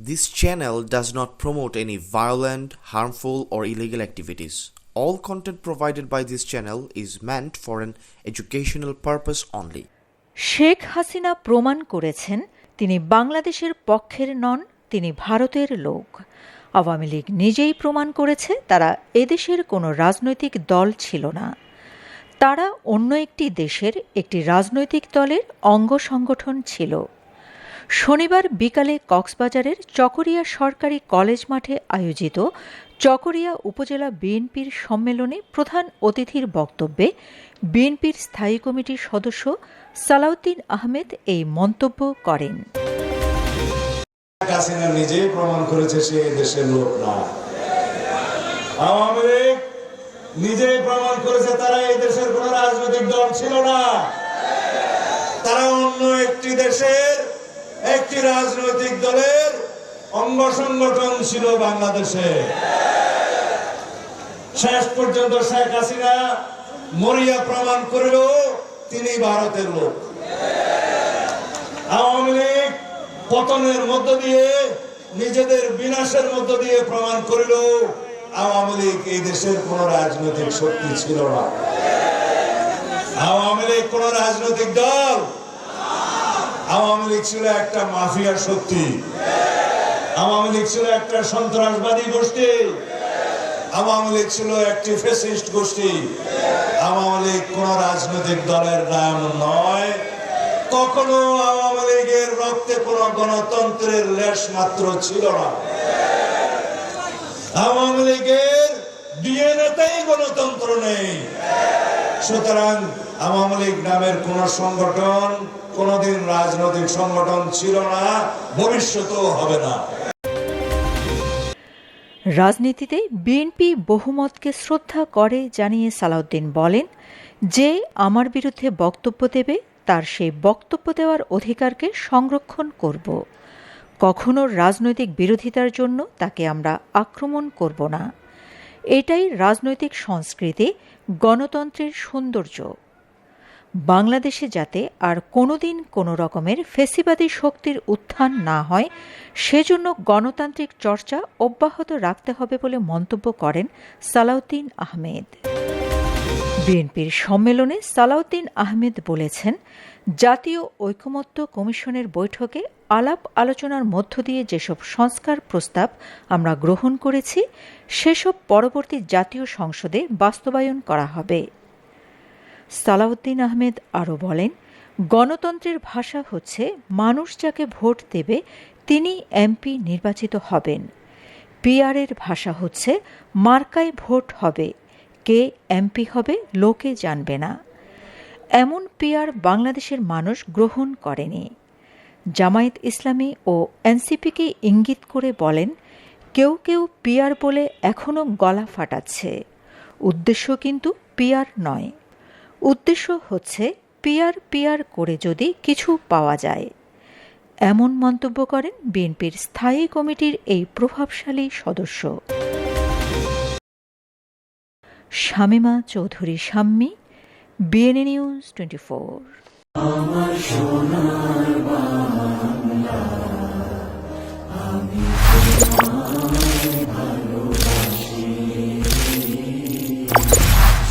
This channel does not promote any violent, harmful, or illegal activities. All content provided by this channel is meant for an educational purpose only. Sheikh Hasina প্রমাণ করেছেন তিনি বাংলাদেশের পক্ষের নন তিনি ভারতের লোক আওয়ামী লীগ নিজেই প্রমাণ করেছে তারা এদেশের কোনো রাজনৈতিক দল ছিল না তারা অন্য একটি দেশের একটি রাজনৈতিক দলের অঙ্গ সংগঠন ছিল শনিবার বিকালে কক্সবাজারের চকরিয়া সরকারি কলেজ মাঠে আয়োজিত চকরিয়া উপজেলা বিএনপির সম্মেলনে প্রধান অতিথির বক্তব্যে বিএনপির স্থায়ী কমিটির সদস্য সালাউদ্দিন আহমেদ এই মন্তব্য করেন। নিজেই প্রমাণ করেছে তারা এই দেশের কোন রাজনৈতিক দল ছিল না। তারা অন্য একটি দেশের একটি রাজনৈতিক দলের অঙ্গ সংগঠন ছিল বাংলাদেশে। শেষ পর্যন্ত শেখ হাসিনা মরিয়া প্রমাণ করিল তিনি ভারতের লোক। আওয়ামী লীগ পতনের মধ্য দিয়ে, নিজেদের বিনাশের মধ্য দিয়ে প্রমাণ করিল আওয়ামী লীগ এই দেশের কোন রাজনৈতিক শক্তি ছিল না। আওয়ামী লীগ কোন রাজনৈতিক দল আওয়ামী লীগ ছিল একটা মাফিয়া শক্তি। আওয়ামী লীগ ছিল একটা সন্ত্রাসবাদী গোষ্ঠী। আওয়ামী লীগ ছিল একটি ফেসিস্ট গোষ্ঠী। আওয়ামী লীগ কোন রাজনৈতিক দলের নাম নয়। কখনো আওয়ামী লীগের রক্তে কোন গণতন্ত্রের লেশ মাত্র ছিল না। আওয়ামী লীগের ডিএনএতেই গণতন্ত্র নেই। সুতরাং আওয়ামী লীগ নামের কোন সংগঠন, কোনদিন রাজনৈতিক সংগঠন ছিল না, ভবিষ্যতেও হবে না। রাজনীতিতে বিএনপি বহুমতকে শ্রদ্ধা করে জানিয়ে সালাউদ্দিন বলেন, যে আমার বিরুদ্ধে বক্তব্য দেবে, তার সেই বক্তব্য দেওয়ার অধিকারকে সংরক্ষণ করব। কখনো রাজনৈতিক বিরোধিতার জন্য তাকে আমরা আক্রমণ করব না। এটাই রাজনৈতিক সংস্কৃতি, গণতন্ত্রের সৌন্দর্য। বাংলাদেশে যাতে আর কোনোদিন কোনো রকমের ফেসিবাদী শক্তির উত্থান না হয়, সেজন্য গণতান্ত্রিক চর্চা অব্যাহত রাখতে হবে বলে মন্তব্য করেন সালাউদ্দিন আহমেদ। বিএনপির সম্মেলনে সালাউদ্দিন আহমেদ বলেছেন, জাতীয় ঐকমত্য কমিশনের বৈঠকে আলাপ আলোচনার মধ্য দিয়ে যেসব সংস্কার প্রস্তাব আমরা গ্রহণ করেছি, সেসব পরবর্তী জাতীয় সংসদে বাস্তবায়ন করা হবে। সালাউদ্দিন আহমেদ আরও বলেন, গণতন্ত্রের ভাষা হচ্ছে, মানুষ যাকে ভোট দেবে, তিনি এমপি নির্বাচিত হবেন। পিআরের ভাষা হচ্ছে, মার্কায় ভোট হবে, কে এমপি হবে, লোকে জানবে না। এমন পিআর বাংলাদেশের মানুষ গ্রহণ করেনি। জামায়াত ইসলামী ও এনসিপিকে ইঙ্গিত করে বলেন, কেউ কেউ পিয়ার বলে এখনও গলা ফাটাচ্ছে। উদ্দেশ্য কিন্তু পিয়ার নয়। উদ্দেশ্য হচ্ছে পিয়ার পিয়ার করে যদি কিছু পাওয়া যায়। এমন মন্তব্য করেন বিএনপির স্থায়ী কমিটির এই প্রভাবশালী সদস্য। Shamima Chowdhury Shammi, BNA news twenty four